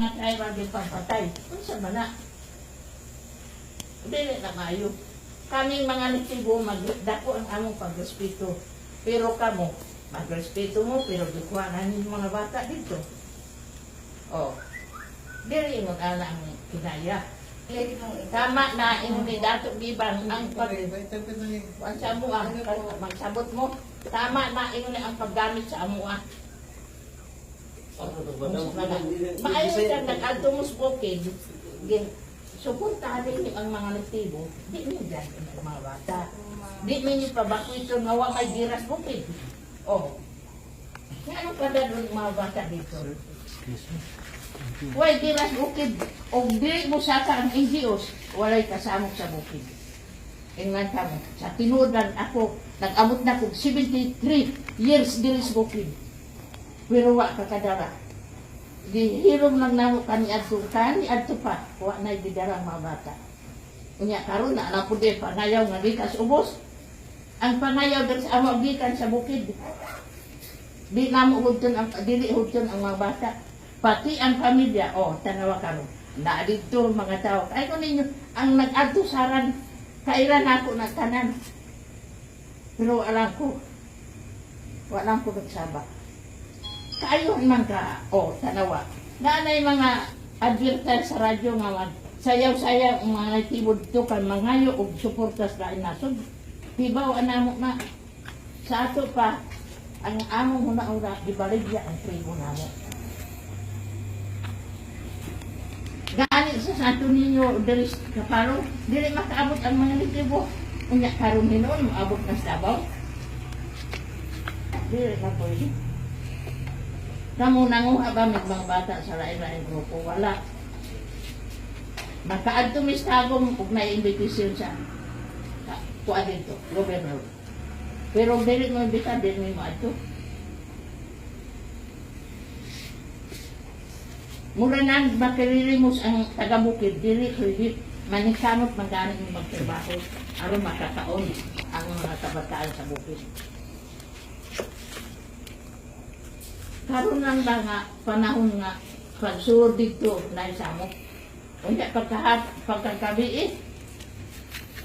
nga ay maging pagpatay. Unsa ba na? Dili na maayo. Kaming mga nitibo, magdako ang among pagrespeto. Pero kamo, magrespeto mo, pero dukuha na mga bata dito. Oh, dili mo na ang kinaya. Tama na imo ni Dato Biban ang pag ang sa mo ang. Tama na imo ang paggamit sa amuha. Ah. Maayo ka nag-adto mo. Gin, suportahan din ang mga nagtibo. Di mo dyan ang mga bata. Di mo nyo pabakwito nga wa may giras bukid. Oh. Nga ano pa na doon mga bata dito? Way giras bukid. O di mo saka ang NGOs, walay kasamok sa bukid. Ingnan ka mo. Sa tinudan ako, nag-amot na ko 73 years diri sa bukid. Pero wa ka kadara. Di hirom lang namo kani adto kani adto pa wa na didara ang mga bata. Unya karon na na pud pangayaw nga gikas ubos. Ang pangayaw diri sa amo gikan sa bukid. Di namo hudton ang dili hudton ang mga bata. Pati ang pamilya, oh, tanawa karon. Na dito mga tao. Ay ko ninyo ang nag-adto saran kailan ako na tanan. Pero alam ko, wala ko nagsaba. Kayo man ka, o, oh, tanawa. Nanay mga advertise sa radyo nga man, sayaw-sayaw mga tibod to kan mangayo og suportas na inasod. Tibaw anamo na sa ato pa ang amo mo na ura gibaligya ang tribo namo. Gaani sa sato ninyo diri sa kaparo, dili makaabot ang mga tribo. Unya karon hinon moabot na sa. Dili na pwede. Kamu nanguha ba mga bata sa lain-lain grupo? Wala. Makaadto mis tagong kung invitation sa sa- kuha dito, gobernador. Pero dili mo imbita, dili mo adto. Mura na makiririmos ang taga-bukid, dili pwede manikamot magani yung magtrabaho aron makakaon ang mga kabataan sa bukid. Karon lang ba nga panahon nga pagsuod dito na isamo. Unya pagkahat pagkagabi eh.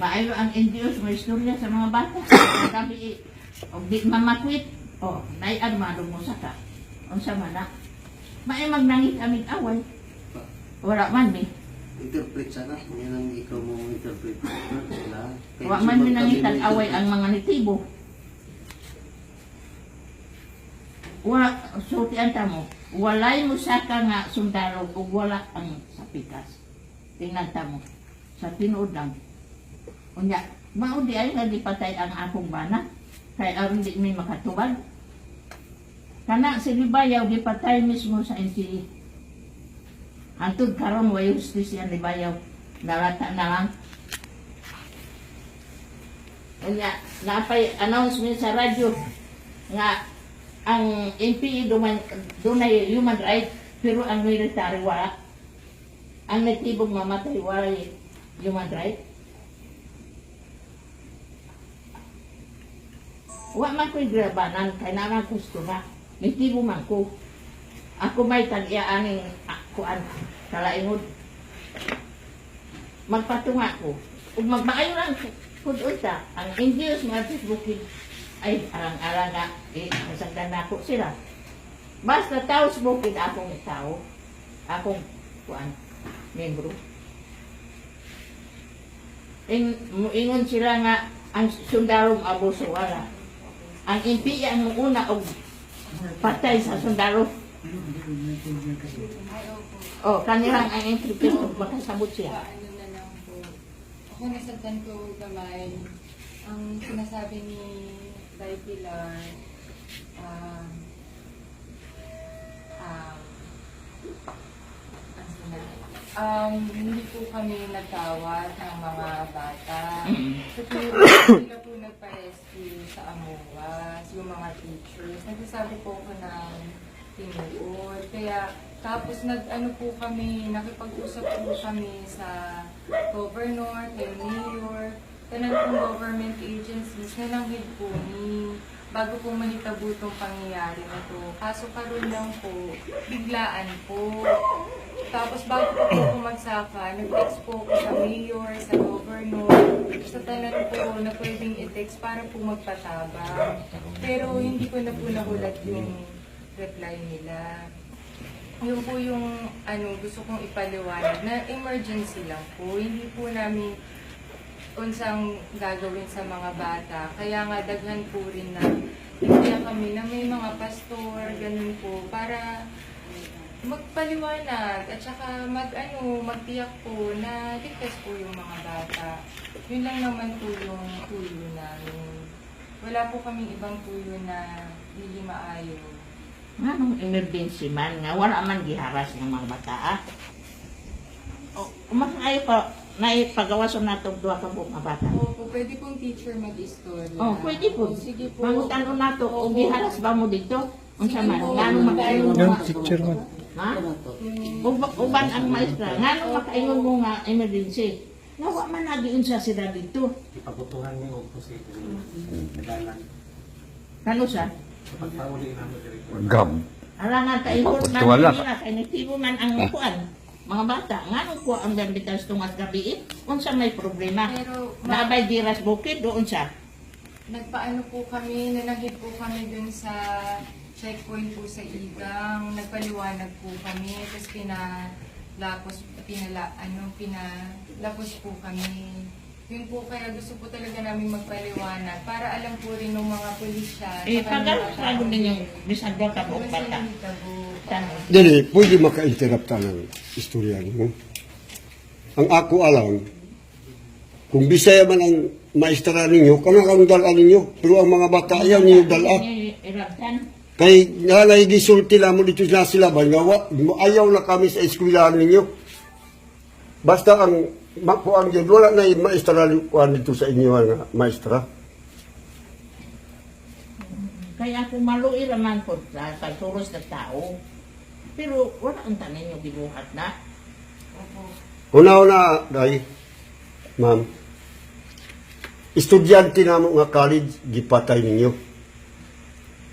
Maayo ang Indios may istorya sa mga bata. Pagkagabi eh. Og di mamakwit. Oh, nay armado mo sa ka. Unsa man na. Maay magnangit amig away. Wala man mi. interpret sana yan ang ikaw mo interpret sila Kaya Wa man mi subag nangitan kami away mo- ang mga nitibo. Wa sultian ta mo. Walay mo saka nga sundalo ug wala ang sapikas. Tingnan ta mo. Sa tinuod lang. Unya, mao di ay nga patay ang akong bana. Kay aron di mi makatubag. Kana si Libayaw gipatay mismo sa NCE. Hantod karon way justisya ni Libayaw. Narata na lang. Kanya, napay announcement sa radyo nga ang NPE duman dunay human right pero ang military wala. Ang natibong mamatay wala human right. Wa man ko'y grabanan kay naman gusto na. Nitibo man ko. Ako may tag-iya aning kuan kalaingod. Magpatunga ko. Ug magmaayo lang unta ang Indios mga Facebookid ay arang-arang nga eh masagdan na ako sila. Basta tao sa bukid akong tao, akong kuan membro. In, muingon sila nga ang sundarong abuso wala. Ang impi ang una og patay sa sundaro. Oh, kanilang ang interview makasabot siya. ano na lang po. Ako nasagdan ko gamay. Ang sinasabi ni Day Pilar, um, um, ano um, hindi po kami nagtawad ng mga bata. So, sila po nagpa-rescue sa Amuas, yung mga teachers. Nagsasabi po ako ng tinuod. Kaya, tapos nag-ano po kami, nakipag-usap po kami sa governor, kay mayor, tanan pong government agencies na nanghid po ni bago po mahitabo itong pangyayari na to. Kaso karoon lang po, biglaan po. Tapos bago po po pumagsaka, nag-text po ko sa mayor, sa governor, tanan po na pwedeng i-text para po magpatabang. Pero hindi ko na po nahulat yung reply nila. Yun po yung ano, gusto kong ipaliwanag na emergency lang po. Hindi po namin unsang gagawin sa mga bata. Kaya nga daghan po rin na kaya kami na may mga pastor, ganun po, para magpaliwanag at saka mag ano, magtiyak po na ligtas po yung mga bata. Yun lang naman po yung tuyo namin. Wala po kaming ibang tuyo na hindi maayo. Anong emergency man nga, wala man giharas ng mga bata, ah. O, mas ayo pa, naipagawasan na itong duha ka buong mga bata. Opo, pwede pong teacher mag-istorya. Oh, pwede po. O, Sige po. Mangutan na to, o Opo. giharas ba mo dito? Unsa Sige man, po. ngano makaingon mo Yan, nga? teacher man. Ha? Uba- Uban ang maestra, ngano makaingon mo nga emergency? Nawa man nagiun sa sila dito. Ipabutuhan niyo ako si Kadalan. Kano siya? Pagpauli namin. Gam. Alangan tayo man wala? nila kay nagtibo man ang kuan. Mga bata, ngano ko ang gambitas tungas gabi? Unsa may problema? Pero, ma- Nabay diras bukid doon siya. Nagpaano po kami, nanahid po kami dun sa checkpoint po sa Igang. Nagpaliwanag po kami, tapos pinalapos, pinala, ano, pinalapos po kami. Yun po kaya gusto po talaga namin magpaliwanag para alam po rin ng mga pulisya. Eh, mga sa ninyo, din. bisan doon ka Yun bata. sila. Dili, pwede maka-interrupta ng istorya mo. Ang ako alam, kung bisaya man ang maestra ninyo, kanang dala ninyo. Pero ang mga bata, ayaw ninyo dala. Irabtan. Kay nanay gisulti lang mo dito sa silaban, nga wa, ayaw na kami sa eskwelahan ninyo. Basta ang makuan yun, wala na yung maestra kuan dito sa inyo nga maestra. Kaya kung maluir naman po sa pagturos ng tao. Pero wala ang tanin yung gibuhat na. Una-una, day, ma'am, estudyante na mo nga college, gipatay ninyo.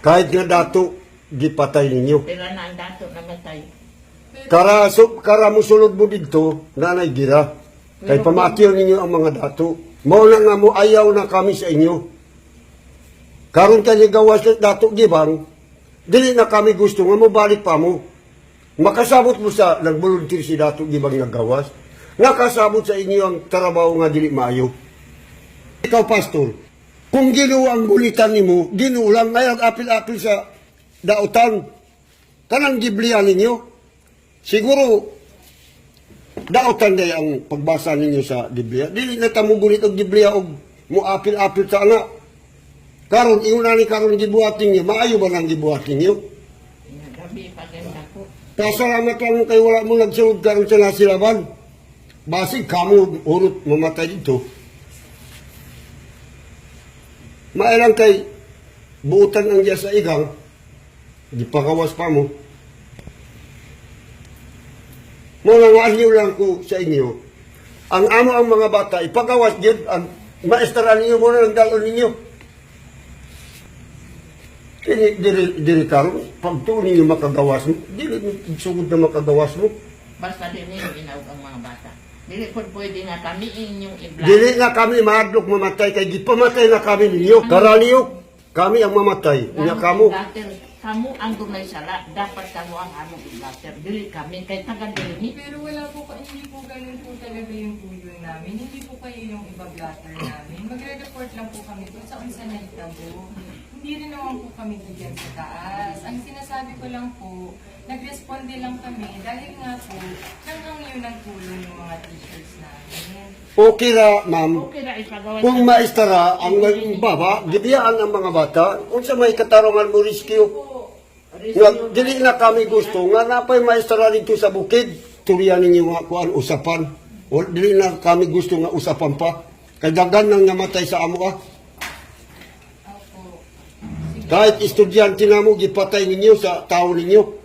Kahit nga dato, gipatay ninyo. Pero na ang dato namatay. Kara, so, kara mo sulod mo dito, nanay gira. Kay pamatyo ninyo ang mga dato. Mao na nga mo, ayaw na kami sa inyo. Karon kay gawas sa dato gibang, dili na kami gusto nga mo balik pa mo. Makasabot mo sa nag-volunteer si dato gibang nga gawas. Nakasabot sa inyo ang trabaho nga dili maayo. Ikaw pastor, kung ginuo ang gulitan nimo, ginuo lang ngayon apil-apil sa dautan. Kanang giblihan ninyo. Siguro dautan day ang pagbasa ninyo sa Biblia. Dili na ta mo gulit og Biblia og mo apil-apil sa anak. Karon inguna ni karon gibuhat ninyo, maayo ba nang gibuhat ninyo? Pasalamat lang mo kay wala mo nagsulod karon sa nasilaban. Basig kamo urot mamatay dito. Mailang kay buutan ang diya sa igang, di pakawas pa mo. Aliw lang ko sa inyo. Ang amo ang mga bata, ipagawas yun, ang maestra ninyo muna ng dalon ninyo. Kini diri diri karon pag tuon ninyo makagawas mo, dili mo sugod na makagawas mo. Basta din ninyo inawag ang mga bata. Dili po pwede nga kami inyong ibla. Dili nga kami mahadlok mamatay kay gipamatay na kami ninyo. Karaliyok, kami ang mamatay. Nya kamo. Kamu ang dunay sala, dapat kamo ang among iblater. Dili kami kay taga dili. Pero wala po, hindi po ganun po talaga yung tuyo namin. Hindi po kayo yung iba-blatter namin. Magre-report lang po kami kung saan sa nagtabo. Hindi rin naman po kami bigyan sa taas. Ang sinasabi ko lang po, nag-responde lang kami dahil nga po, hanggang yun ang tulong ng mga teachers namin. Okay ra, ma'am. Okay ra. Kung maestara ang baba, gibiyaan ang mga bata, unsa may katarungan mo rescue. Nga, dili na kami gusto nga napay maestara dito sa bukid. Turiyan ninyo nga kuan usapan. O, dili na kami gusto nga usapan pa. Kay daghan nang namatay sa amo ah. Kahit estudyante na mo, gipatay ninyo sa tao ninyo.